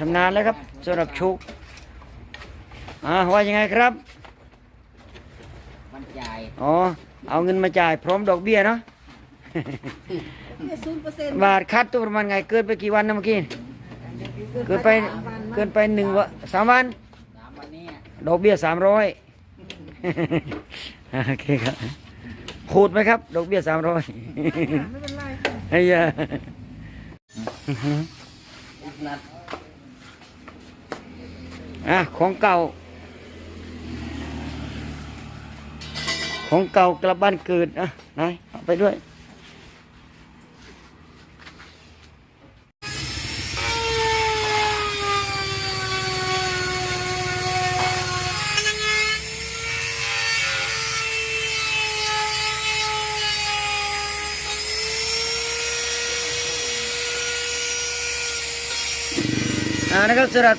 ทำนานแล้วครับสำหรับชุกอ่าว่ายังไงครับ มันจ่ายอ๋อ เอาเงินมาจ่ายพร้อมดอกเบี้ยเนาะ ศูนย์เปอร์เซ็นต์บาทคัดตัวประมาณไงเกินไปกี่วันนะเมื่อกี้ เกินไปเกินไปหนึ่งวันสามวัน สามวันนี้ดอกเบี้ยสามร้อย โอเคครับขูดไหมครับ ดอกเบี้ยสามร้อยไม่เป็นไรไอ้ยาอีกนัด อะของเก่า ของเก่ากลับบ้านเกิดอะไหนเอาไปด้วยนะครับสำหรับ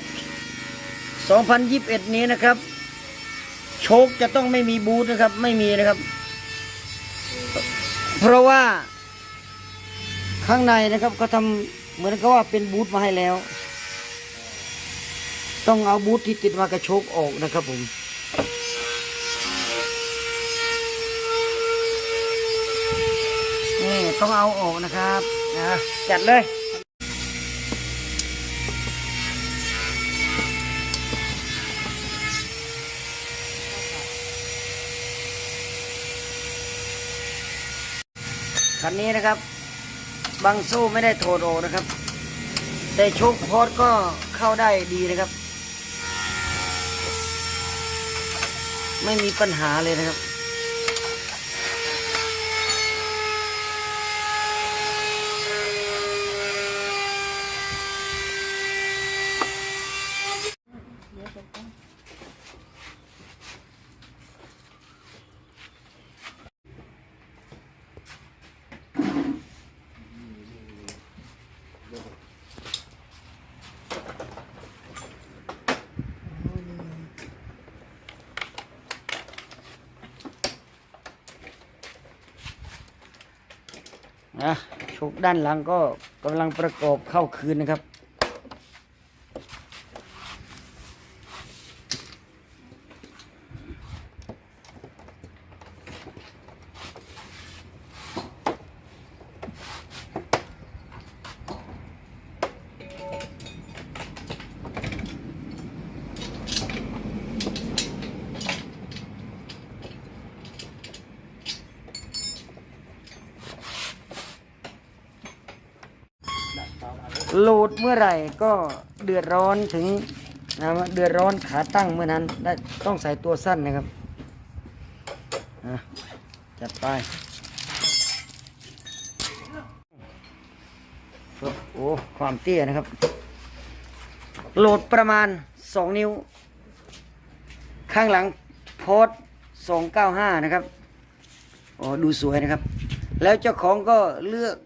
2021 นี้นะครับ โชคจะต้องไม่มีบูธนะครับ ไม่มีนะครับ เพราะว่า ข้างในนะครับเขาทำเหมือนกับว่าเป็นบูธมาให้แล้ว ต้องเอาบูธที่ติดมากระโชกออกนะครับผมนี่ต้องเอาออกนะครับนะจัดเลย คันนี้นะครับ บางโซ่ไม่ได้โถอดอนะครับ แต่โชคพอดก็เข้าได้ดีนะครับ ไม่มีปัญหาเลยนะครับ นะโชกด้านหลังก็กำลังประกอบเข้าคืนนะครับ โหลดเมื่อไหร่ก็เดือดร้อนถึงนะเดือดร้อนขาตั้งเมื่อนั้นได้ต้องใส่ตัวสั้นนะครับจัดไปโอ้ความเตี้ยนะครับ โหลดประมาณ 2 นิ้ว ข้างหลังโพส295 นะครับโอ้ดูสวยนะครับ แล้วเจ้าของก็เลือก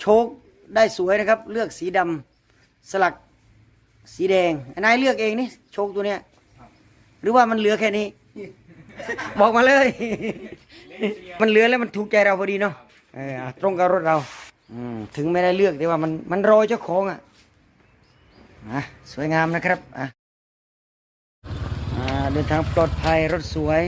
โชค ได้สวยนะครับ เลือกสีดำสลักสีแดงนายเลือกเองนี่โชคตัวเนี้ยหรือว่ามันเหลือแค่นี้ บอกมาเลย มันเหลือแล้วมันถูกใจเราพอดีเนาะเออตรงกับรถเรา อืมถึงไม่ได้เลือกแต่ว่ามันมันรอเจ้าของอะอะสวยงามนะครับอะอ่าเดินทางปลอดภัยรถสวย